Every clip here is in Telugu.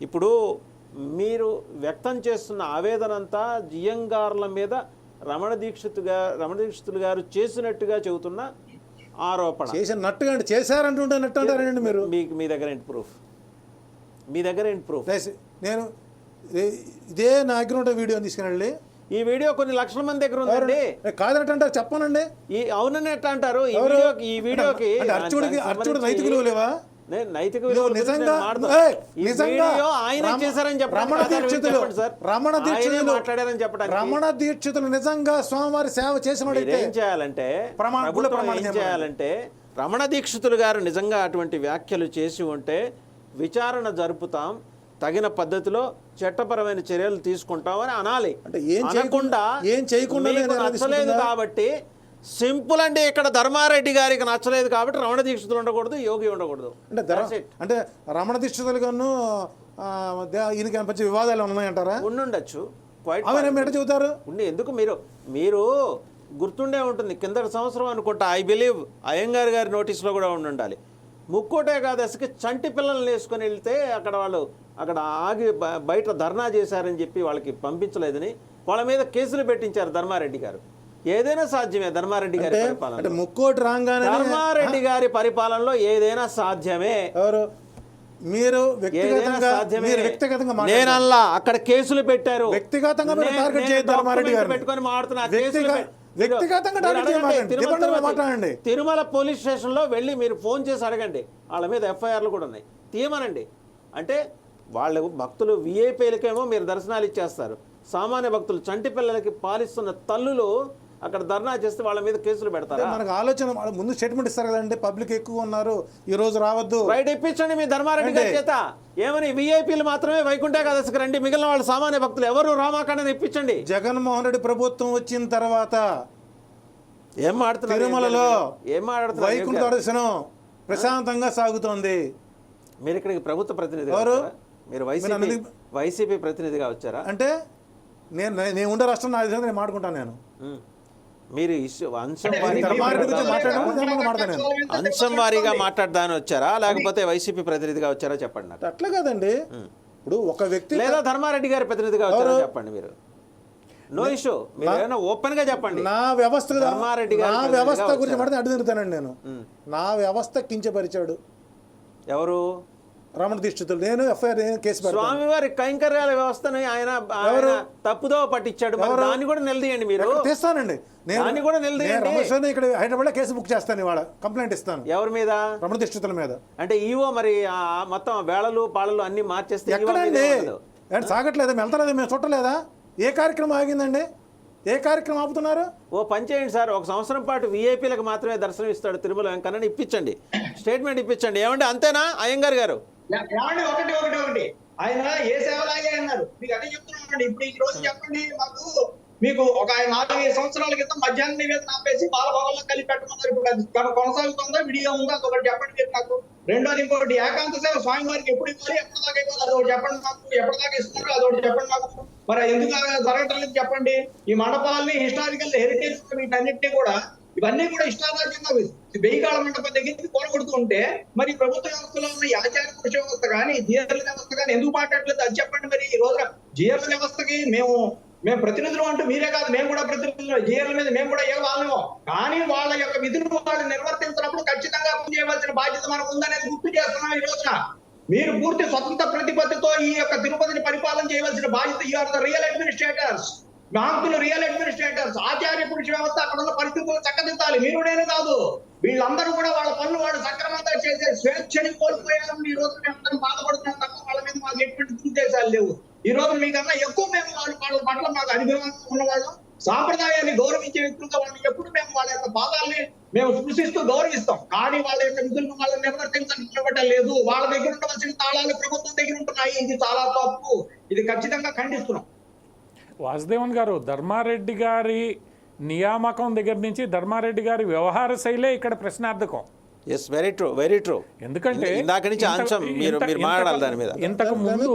ఇప్పుడు మీరు వ్యక్తం చేస్తున్న ఆవేదన అంతా జియంగార్ల మీద రమణ దీక్షిత్ గారు రమణ దీక్షితులు గారు చేసినట్టుగా చెబుతున్న ఆరోపణ. చేసిన నట్టుగా అంటే చేశారంటుంటే అంటారండి మీరు? మీకు మీ దగ్గర ఏంటి ప్రూఫ్ మీ దగ్గర ఏంటి ప్రూఫ్ నేను ఇదే నా దగ్గర ఉంటే వీడియో తీసుకుని ఈ వీడియో కొన్ని లక్షల మంది దగ్గర ఉందండి. కాదనట్టు అంటారు చెప్పనండి. ఈ అవునని ఎట్లా అంటారు. ఈ? వీడియోకి ఈ వీడియోకి అర్చుడికి అర్చుడు విలువ లేవా? నేను నైతిక నిజంగా నిజంగా ఆయన చేశారని రమణ దీక్షితులు రమణ దీక్షితులు మాట్లాడారని రమణ దీక్షితులు నిజంగా స్వామివారి సేవ చేసినోడైతే మీరేం చేయాలంటే ప్రమాణ- ప్రమాణం ఏం. చేయాలంటే రమణ దీక్షితులు గారు నిజంగా అటువంటి వ్యాఖ్యలు చేసి ఉంటే విచారణ జరుపుతాం తగిన పద్ధతిలో చట్టపరమైన చర్యలు తీసుకుంటామని అనాలి అంటే ఏం చేయకుండా- ఏం నచ్చలేదు తీసుకుంటుందా? కాబట్టి సింపుల్ అండి. ఇక్కడ ధర్మారెడ్డి గారికి నచ్చలేదు కాబట్టి రమణ దీక్షితులు ఉండకూడదు యోగి ఉండకూడదు. అంటే. అంటే రమణ దీక్షితులు గాను ఈయనకి మధ్య వివాదాలు ఉన్నాయంటారా? ఉండుండొచ్చు. క్వైట్ చెబుతారు? ఉండి ఎందుకు మీరు మీరు గుర్తుండే ఉంటుంది. కిందటి సంవత్సరం అనుకుంటా ఐ బిలీవ్ అయ్యంగార్ గారి నోటీస్లో కూడా ఉండి ఉండాలి ముక్కోట ఏకాదశికి చంటి పిల్లల్ని వేసుకొని వెళ్తే అక్కడ వాళ్ళు అక్కడ ఆగి బయట ధర్నా చేశారని చెప్పి వాళ్ళకి పంపించలేదని వాళ్ళ మీద కేసులు పెట్టించారు ధర్మారెడ్డి గారు. ఏదైనా సాధ్యమే ధర్మారెడ్డి గారి పరిపాలన ముక్కోటి రాగానే ధర్మారెడ్డి గారి పరిపాలనలో ఏదైనా సాధ్యమే. ఎవరు? మీరు ఏదైనా వ్యక్తిగతంగా సాధ్యమే. మీరు వ్యక్తిగతంగా నేను. అల్లా అక్కడ కేసులు పెట్టారు. వ్యక్తిగతంగా టార్గెట్ చేయొద్దు ధర్మారెడ్డి. పెట్టుకొని వ్యక్తిగతంగా మాట్లాడండి. తిరుమల పోలీస్ స్టేషన్లో వెళ్ళి మీరు ఫోన్ చేసి అడగండి. వాళ్ళ మీద ఎఫ్ఐఆర్లు కూడా ఉన్నాయి. తీయమనండి. అంటే వాళ్ళ భక్తులు విఐపీలకేమో మీరు దర్శనాలు ఇచ్చేస్తారు. సామాన్య భక్తులు చంటి పిల్లలకి పాలిస్తున్న తల్లులు అక్కడ ధర్నా చేస్తే వాళ్ళ మీద కేసులు పెడతారా? మనకు ఆలోచన వాళ్ళ ముందు స్టేట్మెంట్ ఇస్తారు కదండి పబ్లిక్ ఎక్కువ ఉన్నారు ఈ రోజు రావద్దు. రైట్ ఇప్పించండి మీ ధర్మారెడ్డి గారి? చేత. ఏమని విఐపీలు మాత్రమే వైకుంఠ ఏకాదశికి రండి మిగిలిన వాళ్ళ సామాన్య భక్తులు ఎవరు? రామాకండని ఇప్పించండి. జగన్మోహన్ రెడ్డి ప్రభుత్వం వచ్చిన తర్వాత ఏం మాడుతున్నారు తిరుమలలో ఏం మాట్లాడుతున్నారు? వైకుంఠ దర్శనం ప్రశాంతంగా సాగుతోంది. మీరు ఇక్కడికి ప్రభుత్వ ప్రతినిధి ఎవరు? మీరు వైసీపీ వైసీపీ ప్రతినిధిగా వచ్చారా? అంటే నేను నేను ఉండే రాష్ట్రం నా విధంగా నేను మాట్లాడుకుంటాను నేను. మీరు ఇష్యూ అంశం అంశం వారీగా మాట్లాడదాని వచ్చారా? లేకపోతే వైసీపీ ప్రతినిధిగా వచ్చారా చెప్పండి నాకు. అట్లా కాదండి. ఇప్పుడు ఒక వ్యక్తి లేదా ధర్మారెడ్డి గారి ప్రతినిధిగా వచ్చారా చెప్పండి మీరు? నో ఇష్యూ మీరు ఏమైనా ఓపెన్గా చెప్పండి. నా వ్యవస్థ ధర్మారెడ్డి గారి నా వ్యవస్థ గురించి వచ్చారా? మాట్లాడి అడ్డు తిరుగుతానండి నేను. నా వ్యవస్థ కించపరిచాడు. ఎవరు? రమణ దీక్షితులు. నేను ఎఫ్ఐఆర్ కేసు స్వామివారి కైంకర్యాల వ్యవస్థను ఆయన తప్పుదో పట్టించాడు. దాన్ని కూడా నిలదీయండి మీరు. తీస్తానండి. నేను కూడా నిలదీయండి. రమేశ్వర్ని ఇక్కడ హైదరాబాద్లో కేసు బుక్ చేస్తాను ఇవాళ. కంప్లైంట్ ఇస్తాను. ఎవరి మీద? రమణ దీక్షితుల మీద. అంటే ఈవో మరి ఆ మొత్తం వేళలు పాళలు అన్ని మార్చేస్తే ఎక్కడండి. అంటే సాగట్లేదా? మేము వెళ్తలేదా? మేము చుట్టలేదా? ఏ కార్యక్రమం ఆగిందండి? ఏ కార్యక్రమం ఆపుతున్నారు? ఓ పని చేయండి సార్. ఒక సంవత్సరం పాటు వీఐపీలకు మాత్రమే దర్శనం ఇస్తాడు తిరుమల వెంకన్నని ఇప్పించండి. స్టేట్మెంట్ ఇప్పించండి. ఏమంటే అంతేనా? అయ్యంగార్ గారు. ఏమండి? ఒకటి ఒకటి ఒకటి. ఆయన ఏ సేవలాగే అన్నారు. మీకు అదే చెప్తున్నామండి. ఇప్పుడు ఈ రోజు చెప్పండి మాకు మీకు ఒక ఆయన నాలుగైదు సంవత్సరాల క్రితం మధ్యాహ్నం నివేదన ఆపేసి బాలభవన్లో కలిపి పెట్టమన్నారు. ఇప్పుడు కొనసాగుతుందా? వీడియో ఉందా? అదొకటి చెప్పండి మీరు నాకు. రెండోది ఇంకోటి ఏకాంత సేవ స్వామివారికి ఎప్పుడు ఇవ్వాలి? ఎప్పటి దాకా ఇవ్వాలి అదొకటి చెప్పండి మాకు. ఎప్పటిదాకా ఇస్తున్నారు? అదొకటి చెప్పండి మాకు. మరి ఎందుకు జరగటం లేదు చెప్పండి. ఈ మండపాలని హిస్టారికల్ హెరిటేజ్ వీటన్నిటిని కూడా ఇవన్నీ కూడా ఇష్టారాజ్యంగా వెయ్యికాల మండపం దగ్గర చూసుకుంటే ఉంటే మరి ప్రభుత్వ వ్యవస్థలో ఉన్న యాచార ఆచార పురుష వ్యవస్థ కానీ జిఎర్ల వ్యవస్థ కానీ ఎందుకు మాట్లాడలేదు అది చెప్పండి మరి ఈ రోజున. జిఎర్ల వ్యవస్థకి మేము మేము ప్రతినిధులు అంటూ మీరే కాదు మేము కూడా ప్రతినిధులు. జీఎల్ మీద మేము కూడా ఏ వాళ్ళము? కానీ వాళ్ళ యొక్క విధులు వాళ్ళు నిర్వర్తించినప్పుడు ఖచ్చితంగా చేయవలసిన బాధ్యత మనకు ఉందనేది గుర్తు చేస్తున్నాం ఈ రోజున. మీరు పూర్తి స్వతంత్ర ప్రతిపత్తితో ఈ యొక్క తిరుపతిని పరిపాలన చేయవలసిన బాధ్యత you are the real administrators బ్యాంకులు రియల్ అడ్మినిస్ట్రేటర్స్ ఆచార్య పురుష వ్యవస్థ అక్కడ ఉన్న పరిస్థితులు చక్కదిద్దాలి. మీరు నేను కాదు. వీళ్ళందరూ కూడా వాళ్ళ పనులు వాళ్ళు సక్రమంగా చేసే స్వేచ్ఛని కోల్పోయారు ఈ రోజు మేమందరం బాధపడుతున్నాం తప్ప వాళ్ళ మీద మాకు ఎటువంటి ఉద్దేశాలు లేవు. ఈ రోజు మీకన్నా ఎక్కువ మేము వాళ్ళ వాళ్ళ పట్ల మాకు అనుభవం ఉన్నవాళ్ళం. సాంప్రదాయాన్ని గౌరవించే వ్యక్తులుగా వాళ్ళని ఎప్పుడు మేము వాళ్ళ యొక్క పాదాలని మేము స్పృశిస్తూ గౌరవిస్తాం. కానీ వాళ్ళ యొక్క విధులను వాళ్ళని నిర్వర్తించడం లేదు. వాళ్ళ దగ్గర ఉండవలసిన తాళాలు ప్రభుత్వం దగ్గర ఉంటున్నాయి. ఇది చాలా తప్పు. ఇది ఖచ్చితంగా ఖండిస్తున్నాం. వాసుదేవన్ గారు ధర్మారెడ్డి గారి నియామకం దగ్గర నుంచి ధర్మారెడ్డి గారి వ్యవహార శైలే ఇక్కడ ప్రశ్నార్థకం. Yes very true very true ఎందుకంటే ఇందాక నుంచి అంశం మీరు మీరు ఇంతకు- మాట్లాడాలి దాని మీద. ఇంతకు మీద.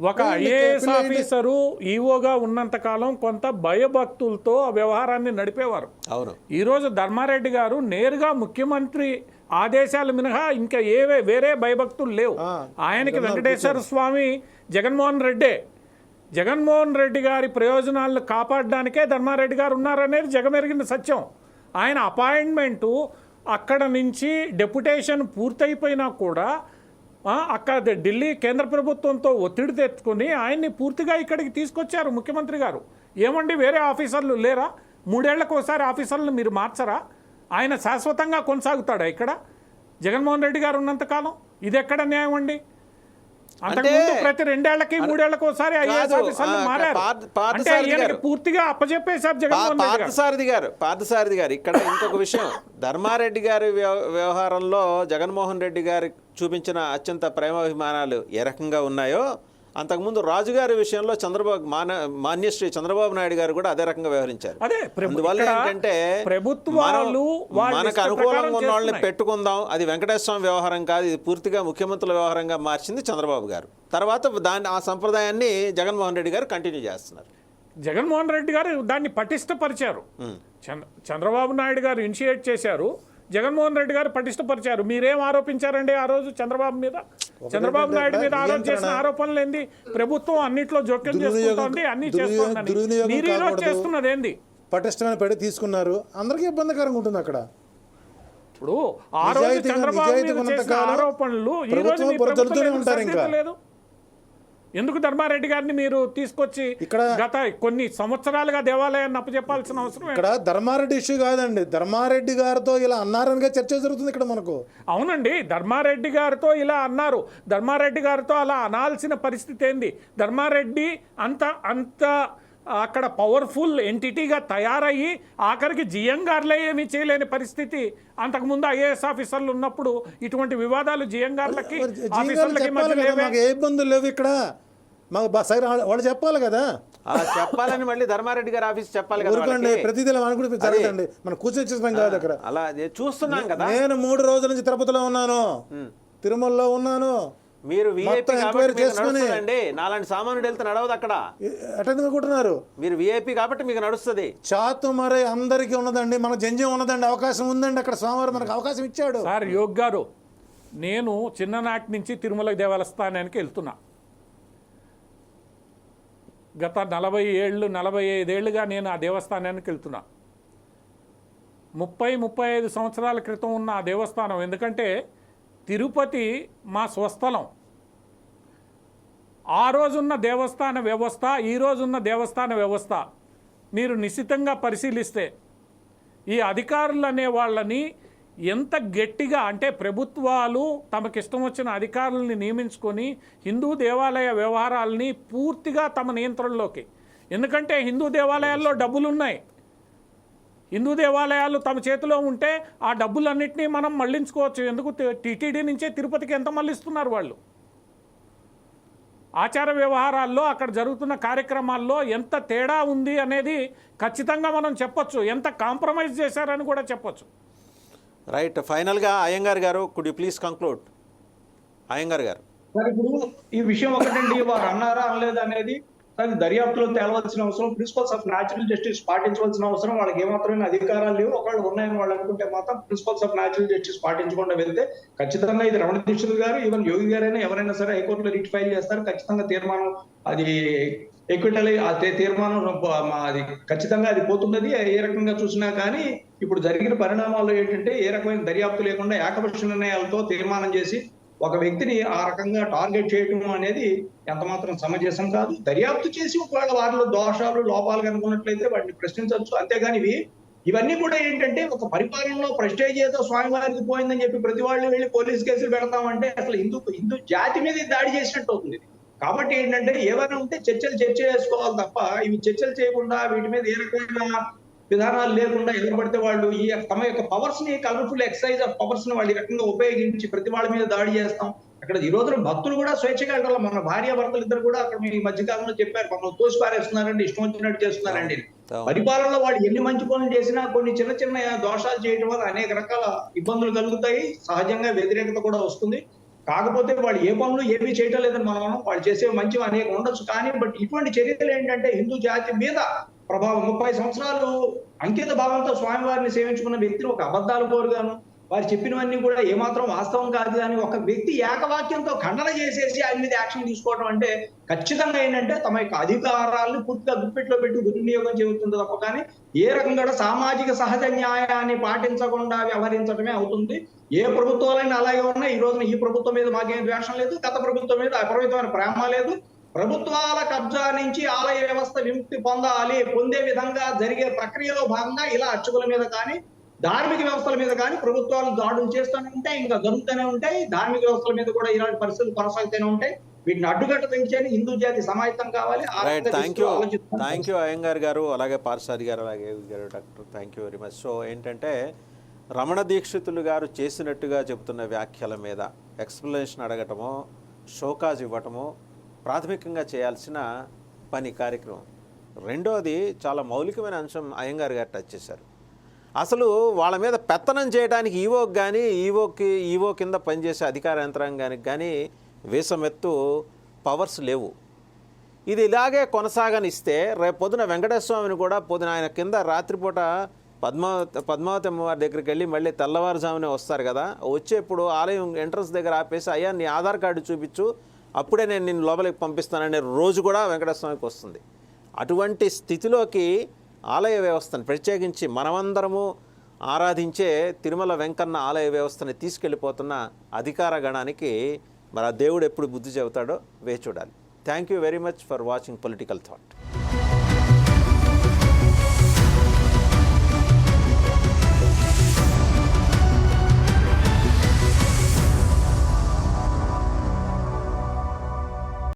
ఒక ఐఏఎస్ ఆఫీసరు ఈఓగా ఉన్నంత కాలం కొంత భయభక్తులతో ఆ వ్యవహారాన్ని నడిపేవారు. అవును. ఈరోజు ధర్మారెడ్డి గారు నేరుగా ముఖ్యమంత్రి ఆదేశాలు మినహా ఇంకా ఏవే వేరే భయభక్తులు లేవు. ఆయనకి వెంకటేశ్వర స్వామి జగన్మోహన్ రెడ్డే జగన్మోహన్ రెడ్డి గారి ప్రయోజనాలను కాపాడడానికే ధర్మారెడ్డి గారు ఉన్నారనేది జగమెరిగిన సత్యం. ఆయన అపాయింట్మెంటు అక్కడ నుంచి డెప్యుటేషన్ పూర్తయిపోయినా కూడా అక్కడ ఢిల్లీ కేంద్ర ప్రభుత్వంతో ఒత్తిడి తెచ్చుకొని ఆయన్ని పూర్తిగా ఇక్కడికి తీసుకొచ్చారు ముఖ్యమంత్రి గారు. ఏమండి వేరే ఆఫీసర్లు లేరా? మూడేళ్ళకు ఒకసారి ఆఫీసర్లను మీరు మార్చరా? ఆయన శాశ్వతంగా కొనసాగుతాడా ఇక్కడ? జగన్మోహన్ రెడ్డి గారు ఉన్నంతకాలం ఇది ఎక్కడ న్యాయం అండి? అంటే- ప్రతి రెండేళ్ళకి మూడేళ్ళకు ఒకసారి. పూర్తిగా అప్పచెప్పేశారు గారు. పార్థసారథి గారు పార్థసారథి గారు ఇక్కడ ఇంకొక విషయం. ధర్మారెడ్డి గారి వ్యవ- వ్యవహారంలో జగన్మోహన్ రెడ్డి గారి చూపించిన అత్యంత ప్రేమాభిమానాలు ఏ రకంగా ఉన్నాయో అంతకుముందు రాజుగారి విషయంలో చంద్రబాబు మాన మాన్యశ్రీ చంద్రబాబు నాయుడు గారు కూడా అదే రకంగా వ్యవహరించారు. అదే అందువల్ల ఏంటంటే ప్రభుత్వాలు మనకు అనుకూలంగా ఉన్న వాళ్ళని. పెట్టుకుందాం అది వెంకటేశ్వర స్వామి వ్యవహారం కాదు ఇది పూర్తిగా ముఖ్యమంత్రుల వ్యవహారంగా మార్చింది చంద్రబాబు గారు. తర్వాత దాన్ని ఆ సంప్రదాయాన్ని జగన్మోహన్ రెడ్డి గారు కంటిన్యూ చేస్తున్నారు. జగన్మోహన్ రెడ్డి గారు దాన్ని పటిష్టపరిచారు. చంద్ర చంద్రబాబు నాయుడు గారు ఇనిషియేట్ చేశారు. జగన్మోహన్ రెడ్డి గారు పటిష్టపరిచారు. మీరేం ఆరోపించారండి ఆ రోజు చంద్రబాబు మీద? చంద్రబాబు నాయుడు మీద ఆరోపణ చేసిన. ఆరోపణలు ఏంది? ప్రభుత్వం అన్నిట్లో జోక్యం చేసుకుంటోంది అన్ని దుర్వినియోగం మీరు ఈరోజు. చేస్తున్నది ఏంది? పటిష్టమైన పెడి తీసుకున్నారు. అందరికీ ఇబ్బందికరంగా ఉంటుంది అక్కడ. ఇప్పుడు ఆ రోజు చంద్రబాబు మీద చేసిన ఆరోపణలు ఈ రోజు ప్రభుత్వం ఎందుకు ధర్మారెడ్డి గారిని మీరు తీసుకొచ్చి ఇక్కడ- గత కొన్ని సంవత్సరాలుగా దేవాలయాన్ని అప్పచెప్పాల్సిన అవసరం? ఇక్కడ ధర్మారెడ్డి ఇష్యూ కాదండి. ధర్మారెడ్డి గారితో ఇలా అన్నారనిగా చర్చ జరుగుతుంది ఇక్కడ మనకు. అవునండి. ధర్మారెడ్డి గారితో ఇలా అన్నారు. ధర్మారెడ్డి గారితో అలా అనాల్సిన పరిస్థితి ఏంది? ధర్మారెడ్డి అంత అంత అక్కడ పవర్ఫుల్ ఎంటిటీగా తయారయ్యి ఆఖరికి జిఎం గారులే ఏమీ చేయలేని పరిస్థితి. అంతకుముందు ఐఏఎస్ ఆఫీసర్లు ఉన్నప్పుడు ఇటువంటి వివాదాలు జిఎం గారులకి ఏ ఇబ్బందులు లేవు ఇక్కడ. మాకు వాళ్ళు చెప్పాలి కదా. అలా చెప్పాలని మళ్ళీ ధర్మారెడ్డి గారి ఆఫీస్ చెప్పాలి కదా. ప్రతిదీ అనుకుంటే జరగదండి మనం కూర్చొని చేస్తాం కాదు అక్కడ అలా చూస్తున్నాం కదా. నేను మూడు రోజుల నుంచి తిరుపతిలో ఉన్నాను. తిరుమలలో ఉన్నాను. మీరు వీఐపీ కాబట్టి నడుస్తుందండి. నాలాంటి సామాన్యుడు వెళ్తే నడవదు అక్కడ. అనుకుంటున్నారు మీరు వీఐపీ కాబట్టి మీకు నడుస్తుంది. చాతు మరే అందరికీ ఉన్నదండి. మనకు జంజం ఉన్నదండి. అవకాశం ఉందండి అక్కడ స్వామివారు మనకు అవకాశం ఇచ్చాడు. సార్ యోగ్ గారు నేను చిన్ననాటి నుంచి తిరుమల దేవస్థానానికి వెళ్తున్నా. గత నలభై ఏళ్ళు నలభై ఐదేళ్ళుగా నేను ఆ దేవస్థానానికి వెళ్తున్నా. ముప్పై ముప్పై ఐదు సంవత్సరాల క్రితం ఉన్న ఆ దేవస్థానం. ఎందుకంటే తిరుపతి మా స్వస్థలం. ఆ రోజున్న దేవస్థాన వ్యవస్థ ఈ రోజున్న దేవస్థాన వ్యవస్థ మీరు నిశ్చితంగా పరిశీలిస్తే ఈ అధికారులు అనే వాళ్ళని ఎంత గట్టిగా అంటే ప్రభుత్వాలు తమకిష్టం వచ్చిన అధికారులని నియమించుకొని హిందూ దేవాలయ వ్యవహారాలని పూర్తిగా తమ నియంత్రణలోకి. ఎందుకంటే హిందూ దేవాలయాల్లో డబ్బులు ఉన్నాయి హిందూ దేవాలయాలు తమ చేతిలో ఉంటే ఆ డబ్బులన్నింటినీ మనం మళ్ళించుకోవచ్చు. ఎందుకు టీటీడీ నుంచే తిరుపతికి ఎంత మళ్ళిస్తున్నారు వాళ్ళు? ఆచార వ్యవహారాల్లో అక్కడ జరుగుతున్న కార్యక్రమాల్లో ఎంత తేడా ఉంది అనేది ఖచ్చితంగా మనం చెప్పొచ్చు. ఎంత కాంప్రమైజ్ చేశారని కూడా చెప్పొచ్చు. రైట్. ఫైనల్గా Iyengar garu could you please conclude Iyengar garu. Sir ఇప్పుడు ఈ విషయం ఒకటండి వారు అన్నారా అనలేదు అనేది సార్ దర్యాప్తులో తేలవలసిన అవసరం ప్రిన్సిపల్స్ ఆఫ్ న్యాచురల్ జస్టిస్ పాటించవలసిన అవసరం వాళ్ళకి ఏమాత్రమైన అధికారాలు లేవు. ఒకవేళ ఉన్నాయని వాళ్ళు అనుకుంటే మాత్రం ప్రిన్సిపల్స్ ఆఫ్ న్యాచురల్ జస్టిస్ పాటించకుండా వెళ్తే ఖచ్చితంగా ఇది రమణ దీక్షిత్ గారు ఈవెన్ యోగి గారైనా ఎవరైనా సరే హైకోర్టులో రిట్ ఫైల్ చేస్తారు. ఖచ్చితంగా తీర్మానం అది ఎక్విటల్ ఆ తీర్మానం మా- అది ఖచ్చితంగా అది పోతున్నది. ఏ రకంగా చూసినా కానీ ఇప్పుడు జరిగిన పరిణామాలు ఏంటంటే ఏ రకమైన దర్యాప్తు లేకుండా ఏకపక్ష నిర్ణయాలతో తీర్మానం చేసి ఒక వ్యక్తిని ఆ రకంగా టార్గెట్ చేయటం అనేది ఎంతమాత్రం సమంజసం కాదు. దర్యాప్తు చేసి ఒకవేళ వారిలో దోషాలు లోపాలు కనుక్కున్నట్లయితే వాటిని ప్రశ్నించవచ్చు. అంతేగాని ఇవి ఇవన్నీ కూడా ఏంటంటే ఒక పరిపాలనలో ప్రెస్టేజ్ ఏదో స్వామివారికి పోయిందని చెప్పి ప్రతి వాళ్ళు వెళ్ళి పోలీస్ కేసులు పెడతామంటే అసలు హిందూ హిందూ జాతి మీద దాడి చేసినట్టు అవుతుంది. కాబట్టి ఏంటంటే ఏమైనా ఉంటే చర్చలు చర్చ చేసుకోవాలి తప్ప ఇవి చర్చలు చేయకుండా వీటి మీద ఏ రకమైన విధానాలు లేకుండా ఎవరు పడితే వాళ్ళు ఈ తమ యొక్క పవర్స్ని కలర్ఫుల్ ఎక్సైజ్ ఆఫ్ పవర్స్ని వాళ్ళు ఈ రకంగా ఉపయోగించి ప్రతి వాళ్ళ మీద దాడి చేస్తాం. అక్కడ ఈ రోజున భక్తులు కూడా స్వేచ్ఛగా వెళ్ళాలి. మన భార్య భర్తలు ఇద్దరు కూడా అక్కడ మీ మధ్య కాలంలో చెప్పారు. మమ్మల్ని తోసి పారేస్తున్నారండి ఇష్టం వచ్చినట్టు చేస్తున్నారండి. పరిపాలనలో వాళ్ళు ఎన్ని మంచి పనులు చేసినా కొన్ని చిన్న చిన్న దోషాలు చేయడం వల్ల అనేక రకాల ఇబ్బందులు కలుగుతాయి. సహజంగా వ్యతిరేకత కూడా వస్తుంది. కాకపోతే వాళ్ళు ఏ పనులు ఏమీ చేయటం లేదని మనం. వాళ్ళు చేసే మంచి అనేక ఉండొచ్చు. కానీ బట్ ఇటువంటి చర్యలు ఏంటంటే హిందూ జాతి మీద ప్రభావం. ముప్పై సంవత్సరాలు అంకిత భావంతో స్వామివారిని సేవించుకున్న వ్యక్తిని ఒక అబద్ధాలు కోరుగాను. వారు చెప్పినవన్నీ కూడా ఏమాత్రం వాస్తవం కాదు కానీ ఒక వ్యక్తి ఏకవాక్యంతో ఖండన చేసేసి ఆయన మీద యాక్షన్ తీసుకోవడం అంటే ఖచ్చితంగా ఏంటంటే తమ యొక్క అధికారాలను పూర్తిగా గుప్పెట్లో పెట్టి దుర్వినియోగం చేస్తుంది తప్ప కానీ ఏ రకంగా సామాజిక సహజ న్యాయాన్ని పాటించకుండా వ్యవహరించడమే అవుతుంది. ఏ ప్రభుత్వాలైనా అలాగే ఉన్నా ఈ రోజున ఈ ప్రభుత్వం మీద మాకేం ద్వేషం లేదు గత ప్రభుత్వం మీద అపరిమితమైన ప్రేమ లేదు. ప్రభుత్వాల కబ్జా నుంచి ఆలయ వ్యవస్థ విముక్తి పొందాలి పొందే విధంగా జరిగే ప్రక్రియలో భాగంగా ఇలా అర్చకుల మీద కానీ ధార్మిక వ్యవస్థల మీద కానీ ప్రభుత్వాలు దాడులు చేస్తూనే ఉంటాయి ఇంకా జరుగుతూనే ఉంటాయి. ధార్మిక వ్యవస్థల మీద కూడా ఇలాంటి పరిస్థితులు కొనసాగుతూనే ఉంటాయి. వీటిని అడ్డుకట్ట తెంచేని హిందూ జాతి సమాయత్తం కావాలి. థ్యాంక్ యూ అయ్యంగార్ గారు అలాగే పార్సాది గారు అలాగే doctor thank you very much so ఏంటంటే రమణ దీక్షితులు గారు చేసినట్టుగా చెబుతున్న వ్యాఖ్యల మీద ఎక్స్ప్లెనేషన్ అడగటమో షోకాజ్ ఇవ్వటమో ప్రాథమికంగా చేయాల్సిన పని కార్యక్రమం. రెండోది చాలా మౌలికమైన అంశం అయ్యంగారు గారు టచ్ చేశారు. అసలు వాళ్ళ మీద పెత్తనం చేయడానికి ఈవోకి కానీ ఈవోకి ఈవో కింద పనిచేసే అధికార యంత్రాంగానికి కానీ వీసమెత్తు పవర్స్ లేవు. ఇది ఇలాగే కొనసాగనిస్తే రేపు పొద్దున వెంకటేశ్వర స్వామిని కూడా పొద్దున ఆయన కింద రాత్రిపూట పద్మావతి పద్మావతి అమ్మవారి దగ్గరికి వెళ్ళి మళ్ళీ తెల్లవారుజామునే వస్తారు కదా. వచ్చేప్పుడు ఆలయం ఎంట్రన్స్ దగ్గర ఆపేసి అయ్యా నీ ఆధార్ కార్డు చూపించు అప్పుడే నేను నిన్ను లోపలికి పంపిస్తాననే రోజు కూడా వెంకటస్వామికి వస్తుంది. అటువంటి స్థితిలోకి ఆలయ వ్యవస్థను ప్రత్యేకించి మనమందరము ఆరాధించే తిరుమల వెంకన్న ఆలయ వ్యవస్థని తీసుకెళ్ళిపోతున్న అధికార గణానికి మరి ఆ దేవుడు ఎప్పుడు బుద్ధి చెబుతాడో వేచి చూడాలి. Thank you very much for watching political thought